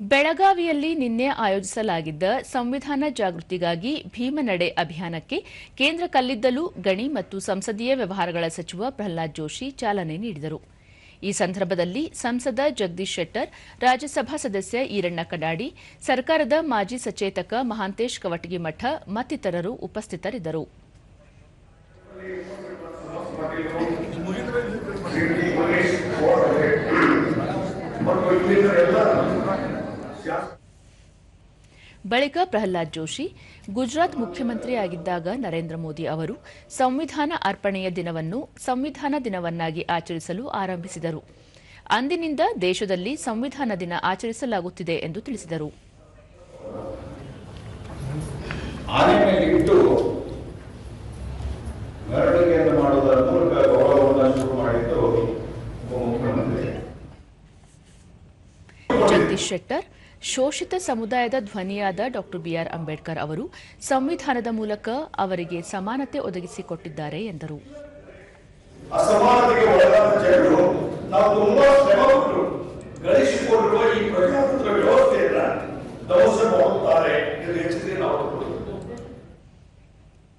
ಬೆಳಗಾವಿಯಲ್ಲಿ ನಿನ್ನೆ ಆಯೋಜಿಸಲಾಗಿದ್ದ ಸಂವಿಧಾನ ಜಾಗೃತಿಗಾಗಿ ಭೀಮನಡೆ ಅಭಿಯಾನಕ್ಕೆ ಕೇಂದ್ರ ಕಲ್ಲಿದ್ದಲು, ಗಣಿ ಮತ್ತು ಸಂಸದೀಯ ವ್ಯವಹಾರಗಳ ಸಚಿವ ಪ್ರಹ್ಲಾದ್ ಜೋಶಿ ಚಾಲನೆ ನೀಡಿದರು. ಈ ಸಂದರ್ಭದಲ್ಲಿ ಸಂಸದ ಜಗದೀಶ್ ಶೆಟ್ಟರ್, ರಾಜ್ಯಸಭಾ ಸದಸ್ಯ ಈರಣ್ಣ ಕಡಾಡಿ, ಸರ್ಕಾರದ ಮಾಜಿ ಸಚೇತಕ ಮಹಾಂತೇಶ್ ಕವಟಗಿಮಠ ಮತ್ತಿತರರು ಉಪಸ್ಥಿತರಿದ್ದರು. ಬಳಿಕ ಪ್ರಹ್ಲಾದ್ ಜೋಶಿ, ಗುಜರಾತ್ ಮುಖ್ಯಮಂತ್ರಿಯಾಗಿದ್ದಾಗ ನರೇಂದ್ರ ಮೋದಿ ಅವರು ಸಂವಿಧಾನ ಅರ್ಪಣೆಯ ದಿನವನ್ನು ಸಂವಿಧಾನ ದಿನವನ್ನಾಗಿ ಆಚರಿಸಲು ಆರಂಭಿಸಿದರು. ಅಂದಿನಿಂದ ದೇಶದಲ್ಲಿ ಸಂವಿಧಾನ ದಿನ ಆಚರಿಸಲಾಗುತ್ತಿದೆ ಎಂದು ತಿಳಿಸಿದರು. ಜಗದೀಶ್ ಶೆಟ್ಟರ್, ಶೋಷಿತ ಸಮುದಾಯದ ಧ್ವನಿಯಾದ ಡಾಕ್ಟರ್ ಬಿಆರ್ ಅಂಬೇಡ್ಕರ್ ಅವರು ಸಂವಿಧಾನದ ಮೂಲಕ ಅವರಿಗೆ ಸಮಾನತೆ ಒದಗಿಸಿಕೊಟ್ಟಿದ್ದಾರೆ ಎಂದರು. ಈ ಪ್ರಜಾತಂತ್ರ